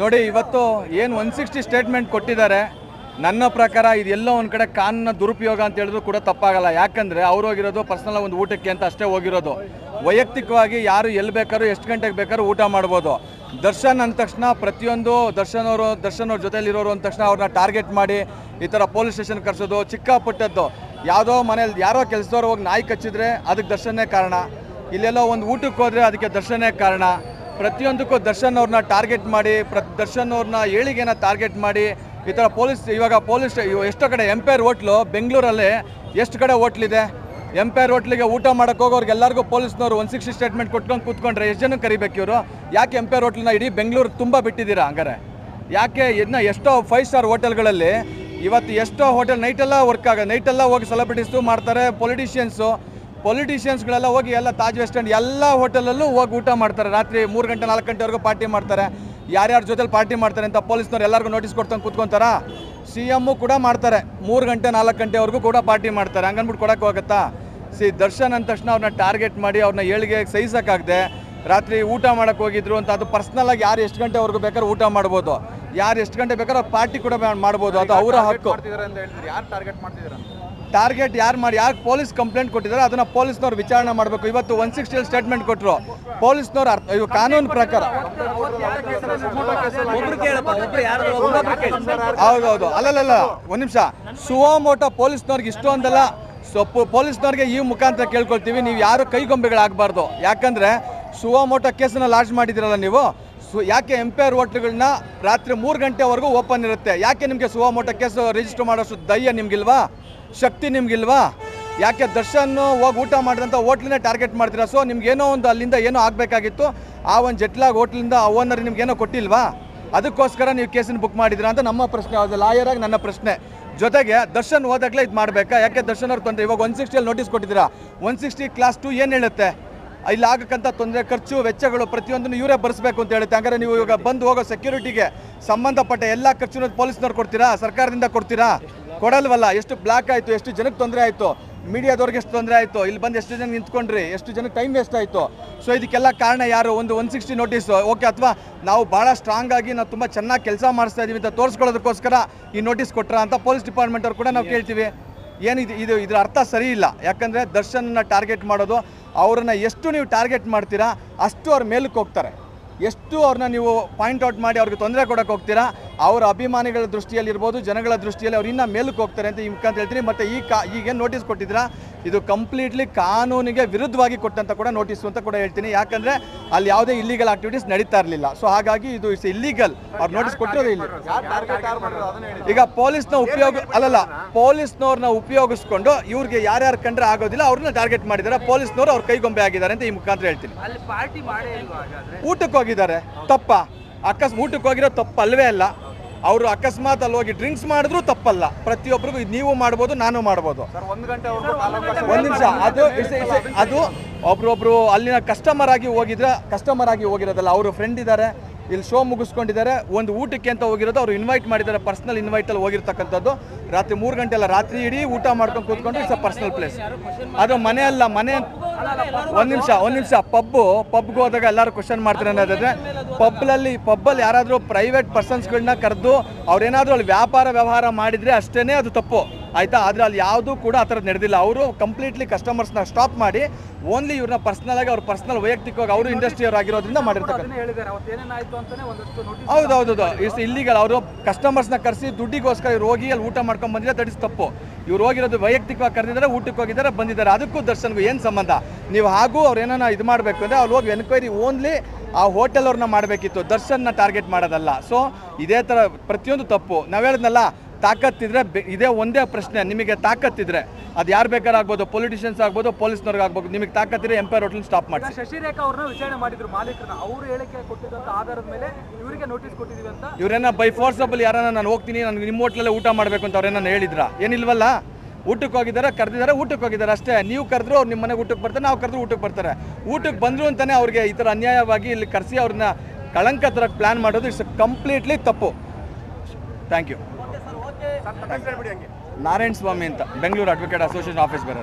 ನೋಡಿ, ಇವತ್ತು ಏನು ಒನ್ ಸಿಕ್ಸ್ಟಿ ಸ್ಟೇಟ್ಮೆಂಟ್ ಕೊಟ್ಟಿದ್ದಾರೆ. ನನ್ನ ಪ್ರಕಾರ ಇದೆಲ್ಲೋ ಒಂದು ಕಡೆ ಕಾನೂನ ದುರುಪಯೋಗ ಅಂತ ಹೇಳಿದ್ರು ಕೂಡ ತಪ್ಪಾಗಲ್ಲ. ಯಾಕಂದರೆ ಅವ್ರು ಹೋಗಿರೋದು ಪರ್ಸನಲ್ ಒಂದು ಊಟಕ್ಕೆ ಅಂತ ಅಷ್ಟೇ ಹೋಗಿರೋದು. ವೈಯಕ್ತಿಕವಾಗಿ ಯಾರು ಎಲ್ಲಿ ಬೇಕಾದ್ರೂ, ಎಷ್ಟು ಗಂಟೆಗೆ ಬೇಕಾದ್ರೂ ಊಟ ಮಾಡ್ಬೋದು. ದರ್ಶನ್ ಅಂದ ತಕ್ಷಣ ಪ್ರತಿಯೊಂದು ದರ್ಶನ್ ಅವರು, ದರ್ಶನ್ ಅವ್ರ ಜೊತೆಲಿರೋರು ಅಂದ ತಕ್ಷಣ ಅವ್ರನ್ನ ಟಾರ್ಗೆಟ್ ಮಾಡಿ, ಈ ಥರ ಪೊಲೀಸ್ ಸ್ಟೇಷನ್ ಕರೆಸೋದು ಚಿಕ್ಕ ಪುಟ್ಟದ್ದು ಯಾವುದೋ ಮನೇಲಿ ಯಾರೋ ಕೆಲಸದವ್ರು ಹೋಗಿ ನಾಯಿ ಕಚ್ಚಿದ್ರೆ ಅದಕ್ಕೆ ದರ್ಶನೇ ಕಾರಣ. ಇಲ್ಲೆಲ್ಲೋ ಒಂದು ಊಟಕ್ಕೆ ಹೋದರೆ ಅದಕ್ಕೆ ದರ್ಶನೇ ಕಾರಣ. ಪ್ರತಿಯೊಂದಕ್ಕೂ ದರ್ಶನ್ ಅವ್ರನ್ನ ಟಾರ್ಗೆಟ್ ಮಾಡಿ ಪ್ರ ದರ್ಶನ್ ಅವ್ರನ್ನ ಏಳಿಗೆನ ಟಾರ್ಗೆಟ್ ಮಾಡಿ, ಈ ಥರ ಪೊಲೀಸ್, ಇವಾಗ ಪೊಲೀಸ್ ಎಷ್ಟೋ ಕಡೆ ಎಂಪೈರ್ ಹೋಟ್ಲು ಬೆಂಗಳೂರಲ್ಲಿ ಎಷ್ಟು ಕಡೆ ಹೋಟ್ಲಿದೆ ಎಂಪೈರ್ ಹೋಟ್ಲಿಗೆ ಊಟ ಮಾಡಕ್ಕೆ ಹೋಗೋರ್ಗೆ ಎಲ್ಲರಿಗೂ ಪೊಲೀಸ್ನವರು ಒನ್ ಸಿಕ್ಸ್ಟಿ ಸ್ಟೇಟ್ಮೆಂಟ್ ಕೊಟ್ಕೊಂಡು ಕೂತ್ಕೊಂಡ್ರೆ ಎಷ್ಟು ಜನ ಕರಿಬೇಕು ಇವರು? ಯಾಕೆ ಎಂಪೈರ್ ಹೋಟ್ಲನ್ನ ಇಡೀ ಬೆಂಗಳೂರು ತುಂಬ ಬಿಟ್ಟಿದ್ದೀರಾ ಹಂಗಾರೆ? ಯಾಕೆ ಇದನ್ನ ಎಷ್ಟೋ ಫೈವ್ ಸ್ಟಾರ್ ಹೋಟೆಲ್ಗಳಲ್ಲಿ ಇವತ್ತು ಎಷ್ಟೋ ಹೋಟೆಲ್ ನೈಟೆಲ್ಲ ವರ್ಕ್ ಆಗ ನೈಟೆಲ್ಲ ಹೋಗಿ ಸೆಲೆಬ್ರಿಟೀಸು ಮಾಡ್ತಾರೆ ಪೊಲಿಟಿಷಿಯನ್ಸು ಪೊಲಿಟಿಷಿಯನ್ಸ್ಗಳೆಲ್ಲ ಹೋಗಿ ಎಲ್ಲ ತಾಜ್ ವೆಸ್ಟ್ ಎಂಡ್ ಎಲ್ಲ ಹೋಟೆಲಲ್ಲೂ ಹೋಗಿ ಊಟ ಮಾಡ್ತಾರೆ. ರಾತ್ರಿ ಮೂರು ಗಂಟೆ, ನಾಲ್ಕು ಗಂಟೆವರೆಗೂ ಪಾರ್ಟಿ ಮಾಡ್ತಾರೆ. ಯಾರ್ಯಾರ ಜೊತೆಲಿ ಪಾರ್ಟಿ ಮಾಡ್ತಾರೆ ಅಂತ ಪೊಲೀಸ್ನವ್ರು ಎಲ್ಲರಿಗೂ ನೋಟಿಸ್ ಕೊಡ್ತಂಗೆ ಕೂತ್ಕೊಂತಾರಾ? ಸಿ ಎಮ್ಮು ಕೂಡ ಮಾಡ್ತಾರೆ. ಮೂರು ಗಂಟೆ, ನಾಲ್ಕು ಗಂಟೆವರೆಗೂ ಕೂಡ ಪಾರ್ಟಿ ಮಾಡ್ತಾರೆ. ಹಂಗನ್ಬಿಟ್ಟು ಕೊಡೋಕೆ ಹೋಗುತ್ತಾ? ಸಿ, ದರ್ಶನ್ ಅಂದ ತಕ್ಷಣ ಅವ್ರನ್ನ ಟಾರ್ಗೆಟ್ ಮಾಡಿ ಅವ್ರನ್ನ ಏಳಿಗೆ ಸಹಿಸೋಕ್ಕಾಗದೆ ರಾತ್ರಿ ಊಟ ಮಾಡೋಕ್ಕೆ ಹೋಗಿದ್ರು ಅಂತ ಅದು ಪರ್ಸ್ನಲ್ ಆಗಿ ಯಾರು ಎಷ್ಟು ಗಂಟೆವರೆಗೂ ಬೇಕಾದ್ರೆ ಊಟ ಮಾಡ್ಬೋದು. ಯಾರು ಎಷ್ಟು ಗಂಟೆ ಬೇಕಾದ್ರೆ ಪಾರ್ಟಿ ಕೂಡ ಮಾಡ್ಬೋದು. ಅದು ಅವರ ಹಕ್ಕು. ಯಾರು ಟಾರ್ಗೆಟ್ ಮಾಡ್ತಿದ್ದೀರಾ ಟಾರ್ಗೆಟ್ ಯಾರು ಮಾಡಿ, ಯಾರು ಪೊಲೀಸ್ ಕಂಪ್ಲೇಂಟ್ ಕೊಟ್ಟಿದ್ದಾರೆ ಅದನ್ನು ಪೊಲೀಸ್ನವ್ರು ವಿಚಾರಣೆ ಮಾಡಬೇಕು. ಇವತ್ತು ಒನ್ ಸಿಕ್ಸ್ಟಿ ಸ್ಟೇಟ್ಮೆಂಟ್ ಕೊಟ್ಟರು ಪೊಲೀಸ್ನವ್ರು ಅರ್ಥ, ಇವು ಕಾನೂನು ಪ್ರಕಾರ. ಹೌದೌದು. ಅಲ್ಲಲ್ಲ ಒಂದು ನಿಮಿಷ. ಸುವಮೋಟೋ ಪೊಲೀಸ್ನವ್ರಿಗೆ ಇಷ್ಟೊಂದಲ್ಲ, ಸೊ ಪೊಲೀಸ್ನವ್ರಿಗೆ ಈ ಮುಖಾಂತರ ಕೇಳ್ಕೊಳ್ತೀವಿ. ನೀವು ಯಾರು ಕೈಗೊಂಬೆಗಳಾಗಬಾರ್ದು. ಯಾಕಂದ್ರೆ ಸುವಮೋಟೋ ಕೇಸನ್ನ ಲಾಂಚ್ ಮಾಡಿದಿರಲ್ಲ ನೀವು? ಸು, ಯಾಕೆ ಎಂಪೈರ್ ಹೋಟ್ಲುಗಳನ್ನ ರಾತ್ರಿ ಮೂರು ಗಂಟೆವರೆಗೂ ಓಪನ್ ಇರುತ್ತೆ? ಯಾಕೆ ನಿಮಗೆ ಸುವಮೋಟೋ ಕೇಸ್ ರಿಜಿಸ್ಟರ್ ಮಾಡೋಷ್ಟು ಧೈರ್ಯ ನಿಮ್ಗಿಲ್ವಾ? ಶಕ್ತಿ ನಿಮ್ಗಿಲ್ವಾ? ಯಾಕೆ ದರ್ಶನ್ ಹೋಗಿ ಊಟ ಮಾಡಿದಂಥ ಹೋಟ್ಲನ್ನೇ ಟಾರ್ಗೆಟ್ ಮಾಡ್ತೀರಾ? ಸೊ ನಿಮ್ಗೇನೋ ಒಂದು ಅಲ್ಲಿಂದ ಏನೋ ಆಗಬೇಕಾಗಿತ್ತು. ಆ ಒಂದು ಜಟ್ಲಾಗ್ ಹೋಟ್ಲಿಂದ ಆ ಓನರ್ ನಿಮ್ಗೇನೋ ಕೊಟ್ಟಿಲ್ವಾ? ಅದಕ್ಕೋಸ್ಕರ ನೀವು ಕೇಸನ್ನು ಬುಕ್ ಮಾಡಿದ್ರಾ ಅಂತ ನಮ್ಮ ಪ್ರಶ್ನೆ. ಅದು ಲಾಯರ್ ಆಗಿ ನನ್ನ ಪ್ರಶ್ನೆ. ಜೊತೆಗೆ ದರ್ಶನ್ ಹೋದಾಗಲೇ ಇದು ಮಾಡಬೇಕಾ? ಯಾಕೆ ದರ್ಶನ್ ಅವ್ರು ತೊಂದರೆ ಇವಾಗ ಒನ್ ಸಿಕ್ಸ್ಟಿಯಲ್ಲಿ ನೋಟಿಸ್ ಕೊಟ್ಟಿದ್ದೀರಾ? ಒನ್ ಸಿಕ್ಸ್ಟಿ ಕ್ಲಾಸ್ ಟು ಏನು ಹೇಳುತ್ತೆ? ಇಲ್ಲಿ ಆಗಕ್ಕಂಥ ತೊಂದರೆ, ಖರ್ಚು, ವೆಚ್ಚಗಳು ಪ್ರತಿಯೊಂದನ್ನು ಇವರೇ ಭರಿಸಬೇಕು ಅಂತ ಹೇಳುತ್ತೆ. ಹಂಗಾರೆ ನೀವು ಇವಾಗ ಬಂದು ಹೋಗೋ ಸೆಕ್ಯೂರಿಟಿಗೆ ಸಂಬಂಧಪಟ್ಟ ಎಲ್ಲ ಖರ್ಚು ಪೊಲೀಸ್ನವ್ರು ಕೊಡ್ತೀರಾ? ಸರ್ಕಾರದಿಂದ ಕೊಡ್ತೀರಾ? ಕೊಡಲ್ವಲ್ಲ. ಎಷ್ಟು ಬ್ಲಾಕ್ ಆಯಿತು, ಎಷ್ಟು ಜನಕ್ಕೆ ತೊಂದರೆ ಆಯಿತು? ಮೀಡಿಯಾದವ್ರಿಗೆ ಎಷ್ಟು ತೊಂದರೆ ಆಯಿತು? ಇಲ್ಲಿ ಬಂದು ಎಷ್ಟು ಜನ ನಿಂತ್ಕೊಂಡ್ರಿ? ಎಷ್ಟು ಜನಕ್ಕೆ ಟೈಮ್ ವೇಸ್ಟ್ ಆಯಿತು? ಸೊ ಇದಕ್ಕೆಲ್ಲ ಕಾರಣ ಯಾರು? ಒಂದು ಒನ್ ಸಿಕ್ಸ್ಟಿ ನೋಟಿಸ್ ಓಕೆ ಅಥವಾ ನಾವು ಭಾಳ ಸ್ಟ್ರಾಂಗ್ ಆಗಿ ನಾವು ತುಂಬ ಚೆನ್ನಾಗಿ ಕೆಲಸ ಮಾಡಿಸ್ತಾ ಇದ್ದೀವಿ ಅಂತ ತೋರಿಸ್ಕೊಳ್ಳೋದಕ್ಕೋಸ್ಕರ ಈ ನೋಟಿಸ್ ಕೊಟ್ಟರ ಅಂತ ಪೊಲೀಸ್ ಡಿಪಾರ್ಟ್ಮೆಂಟ್ ಅವ್ರು ಕೂಡ ನಾವು ಕೇಳ್ತೀವಿ. ಏನಿದು ಇದು ಇದರ ಅರ್ಥ ಸರಿ ಇಲ್ಲ. ಯಾಕಂದರೆ ದರ್ಶನನ್ನ ಟಾರ್ಗೆಟ್ ಮಾಡೋದು, ಅವ್ರನ್ನ ಎಷ್ಟು ನೀವು ಟಾರ್ಗೆಟ್ ಮಾಡ್ತೀರಾ ಅಷ್ಟು ಅವ್ರ ಮೇಲಕ್ಕೆ ಹೋಗ್ತಾರೆ. ಎಷ್ಟು ಅವ್ರನ್ನ ನೀವು ಪಾಯಿಂಟ್ ಔಟ್ ಮಾಡಿ ಅವ್ರಿಗೆ ತೊಂದರೆ ಕೊಡಕ್ಕೆ ಹೋಗ್ತೀರಾ ಅವರ ಅಭಿಮಾನಿಗಳ ದೃಷ್ಟಿಯಲ್ಲಿ ಇರ್ಬೋದು ಜನಗಳ ದೃಷ್ಟಿಯಲ್ಲಿ ಅವ್ರು ಇನ್ನೂ ಮೇಲಕ್ಕೆ ಹೋಗ್ತಾರೆ ಅಂತ ಈ ಅಂತ ಹೇಳ್ತೀನಿ. ಮತ್ತೆ ಈ ಕಾ ಈಗೇನು ನೋಟಿಸ್ ಕೊಟ್ಟಿದ್ದೀರಾ? ಇದು ಕಂಪ್ಲೀಟ್ಲಿ ಕಾನೂನಿಗೆ ವಿರುದ್ಧವಾಗಿ ಕೊಟ್ಟಂತ ಕೂಡ ನೋಟಿಸ್ ಅಂತ ಕೂಡ ಹೇಳ್ತೀನಿ. ಯಾಕಂದ್ರೆ ಅಲ್ಲಿ ಯಾವುದೇ ಇಲ್ಲಿಗಲ್ ಆಕ್ಟಿವಿಟೀಸ್ ನಡೀತಾ ಇರಲಿಲ್ಲ. ಸೊ ಹಾಗಾಗಿ ಇದು ಇಟ್ಸ್ ಇಲ್ಲಿಗಲ್ ಅವ್ರು ನೋಟಿಸ್ ಕೊಟ್ಟಿರೋದು ಇಲ್ಲಿ. ಈಗ ಪೊಲೀಸ್ನ ಉಪಯೋಗ, ಅಲ್ಲಲ್ಲ ಪೊಲೀಸ್ನವ್ರನ್ನ ಉಪಯೋಗಿಸ್ಕೊಂಡು ಇವ್ರಿಗೆ ಯಾರ್ಯಾರು ಕಂಡ್ರೆ ಆಗೋದಿಲ್ಲ ಅವ್ರನ್ನ ಟಾರ್ಗೆಟ್ ಮಾಡಿದ್ದಾರೆ. ಪೊಲೀಸ್ನವರು ಅವ್ರ ಕೈಗೊಂಬೆ ಆಗಿದ್ದಾರೆ ಅಂತ ಈ ಮುಖಾಂತರ ಹೇಳ್ತೀನಿ. ಊಟಕ್ಕೆ ಹೋಗಿದ್ದಾರೆ. ತಪ್ಪ. ಅಕಸ್ ಊಟಕ್ಕೆ ಹೋಗಿರೋ ತಪ್ಪಲ್ವೇ ಅಲ್ಲ. ಅವರು ಅಕಸ್ಮಾತ್ ಅಲ್ಲಿ ಹೋಗಿ ಡ್ರಿಂಕ್ಸ್ ಮಾಡಿದ್ರು ತಪ್ಪಲ್ಲ. ಪ್ರತಿಯೊಬ್ಬರಿಗೂ ಇದು ನೀವು ಮಾಡ್ಬೋದು ನಾನು ಮಾಡ್ಬೋದು. ಒಂದು ಗಂಟೆ ಒಂದು ನಿಮಿಷ ಅದು ಅದು ಒಬ್ರೊಬ್ರು ಅಲ್ಲಿನ ಕಸ್ಟಮರ್ ಆಗಿ ಹೋಗಿದ್ರೆ ಕಸ್ಟಮರ್ ಆಗಿ ಹೋಗಿರೋದಲ್ಲ ಅವರು ಫ್ರೆಂಡ್ ಇದ್ದಾರೆ ಇಲ್ಲಿ ಶೋ ಮುಗಿಸ್ಕೊಂಡಿದ್ದಾರೆ ಒಂದು ಊಟಕ್ಕೆ ಅಂತ ಹೋಗಿರೋದು ಅವರು ಇನ್ವೈಟ್ ಮಾಡಿದ್ದಾರೆ ಪರ್ಸನಲ್ ಇನ್ವೈಟಲ್ಲಿ ಹೋಗಿರ್ತಕ್ಕಂಥದ್ದು. ರಾತ್ರಿ ಮೂರು ಗಂಟೆ ಅಲ್ಲ ರಾತ್ರಿ ಇಡೀ ಊಟ ಮಾಡ್ಕೊಂಡು ಕೂತ್ಕೊಂಡು ಇಟ್ಸ್ ಅ ಪರ್ಸನಲ್ ಪ್ಲೇಸ್ ಅದು ಮನೆ ಅಲ್ಲ ಮನೆ ಒಂದು ನಿಮಿಷ ಒಂದು ನಿಮಿಷ. ಪಬ್ಬು, ಪಬ್ಗೆ ಹೋದಾಗ ಎಲ್ಲರೂ ಕ್ವಶನ್ ಮಾಡ್ತಾರೆ ಅನ್ನೋದಾದ್ರೆ ಪಬ್ನಲ್ಲಿ ಪಬ್ಬಲ್ಲಿ ಯಾರಾದರೂ ಪ್ರೈವೇಟ್ ಪರ್ಸನ್ಸ್ಗಳನ್ನ ಕರೆದು ಅವ್ರೇನಾದರೂ ಅಲ್ಲಿ ವ್ಯಾಪಾರ ವ್ಯವಹಾರ ಮಾಡಿದರೆ ಅಷ್ಟೇ ಅದು ತಪ್ಪು. ಆಯಿತಾ? ಆದರೆ ಅಲ್ಲಿ ಯಾವುದೂ ಕೂಡ ಆ ಥರದ್ದು ನಡೆದಿಲ್ಲ. ಅವರು ಕಂಪ್ಲೀಟ್ಲಿ ಕಸ್ಟಮರ್ಸ್ನ ಸ್ಟಾಪ್ ಮಾಡಿ ಓನ್ಲಿ ಇವ್ರನ್ನ ಪರ್ಸ್ನಲ್ ಆಗಿ ಅವ್ರ ಪರ್ಸ್ನಲ್ ವೈಯಕ್ತಿಕವಾಗಿ ಅವರು ಇಂಡಸ್ಟ್ರಿಯವ್ರು ಆಗಿರೋದ್ರಿಂದ ಮಾಡಿರ್ತಕ್ಕಂಥ ಹೌದು ಹೌದು ಹೌದು. ಇಸ್ ಇಲ್ಲಿಗಲ್ ಅವರು ಕಸ್ಟಮರ್ಸ್ನ ಕರೆಸಿ ದುಡ್ಡಿಗೋಸ್ಕರ ಇವ್ರು ಹೋಗಿ ಅಲ್ಲಿ ಊಟ ಮಾಡ್ಕೊಂಡು ಬಂದಿದ್ದಾರೆ ದಟ್ ಇಸ್ ತಪ್ಪು. ಇವ್ರು ಹೋಗಿರೋದು ವೈಯಕ್ತಿಕವಾಗಿ ಕರೆದಿದ್ದಾರೆ ಊಟಕ್ಕೆ ಹೋಗಿದ್ದಾರೆ ಬಂದಿದ್ದಾರೆ. ಅದಕ್ಕೂ ದರ್ಶನ್ಗೂ ಏನು ಸಂಬಂಧ? ನೀವು ಹಾಗೂ ಅವ್ರು ಏನಾನ ಇದು ಮಾಡಬೇಕು ಅಂದರೆ ಅವ್ರು ಹೋಗಿ ಎನ್ಕ್ವೈರಿ ಓನ್ಲಿ ಆ ಹೋಟೆಲ್ ಅವ್ರನ್ನ ಮಾಡಬೇಕಿತ್ತು. ದರ್ಶನ್ನ ಟಾರ್ಗೆಟ್ ಮಾಡೋದಲ್ಲ. ಸೊ ಇದೇ ಥರ ಪ್ರತಿಯೊಂದು ತಪ್ಪು. ನಾವು ಹೇಳಿದ್ನಲ್ಲ ತಾಕತ್ತಿದ್ರೆ ಇದೇ ಒಂದೇ ಪ್ರಶ್ನೆ ನಿಮಗೆ ತಾಕತ್ತಿದ್ರೆ. ಅದು ಯಾರು ಬೇಕಾದ್ರೂ ಆಗ್ಬೋದು ಪೊಲಿಟಿಷಿಯನ್ಸ್ ಆಗ್ಬೋದು ಪೊಲೀಸ್ನವ್ರಿಗೆ ಆಗ್ಬೋದು. ನಿಮಗೆ ತಾಕತ್ತಿದ್ರೆ ಎಂಪೈರ್ ಹೋಟೆಲ್ ಸ್ಟಾಪ್ ಮಾಡಿ ಶಶಿರೇಖಾ ಅವ್ರನ್ನ ವಿಚಾರಣೆ ಮಾಡಿದ್ರು ಮಾಲೀಕರನ್ನ. ಅವರು ಹೇಳಿಕೆ ಕೊಟ್ಟಿದ್ದಂತ ಆಧಾರದ ಮೇಲೆ ಇವರಿಗೆ ನೋಟಿಸ್ ಕೊಟ್ಟಿದ್ದೀವಿ ಅಂತ. ಇವರೇನ ಬೈ ಫೋರ್ಸಬಲ್ ಯಾರನ್ನ ನಾನು ಹೋಗ್ತೀನಿ ನನಗೆ ನಿಮ್ಮ ಹೋಟ್ಲಲ್ಲೇ ಊಟ ಮಾಡಬೇಕು ಅಂತ ಅವ್ರೇನ ಹೇಳಿದ್ರ? ಏನಿಲ್ವಲ್ಲ? ಊಟಕ್ಕೆ ಹೋಗಿದ್ದಾರೆ ಕರೆದಿದ್ದಾರೆ ಊಟಕ್ಕೆ ಹೋಗಿದ್ದಾರೆ ಅಷ್ಟೇ. ನೀವು ಕರೆದ್ರು ಅವ್ರು ನಿಮ್ಮ ಮನೆಗೆ ಊಟಕ್ಕೆ ಬರ್ತಾರೆ ನಾವು ಕರೆದ್ರು ಊಟಕ್ಕೆ ಬರ್ತಾರೆ. ಊಟಕ್ಕೆ ಬಂದರು ಅಂತಲೇ ಅವ್ರಿಗೆ ಈ ಥರ ಅನ್ಯಾಯವಾಗಿ ಇಲ್ಲಿ ಕರೆಸಿ ಅವ್ರನ್ನ ಕಳಂಕ ಥರ ಪ್ಲ್ಯಾನ್ ಮಾಡೋದು ಇಟ್ಸ್ ಕಂಪ್ಲೀಟ್ಲಿ ತಪ್ಪು. ಥ್ಯಾಂಕ್ ಯು ನಾರಾಯಣ ಸ್ವಾಮಿ ಅಂತ ಬೆಂಗಳೂರು ಅಡ್ವೊಕೇಟ್ ಅಸೋಸಿಯೇಷನ್ ಆಫೀಸ್ ಬೇರೆ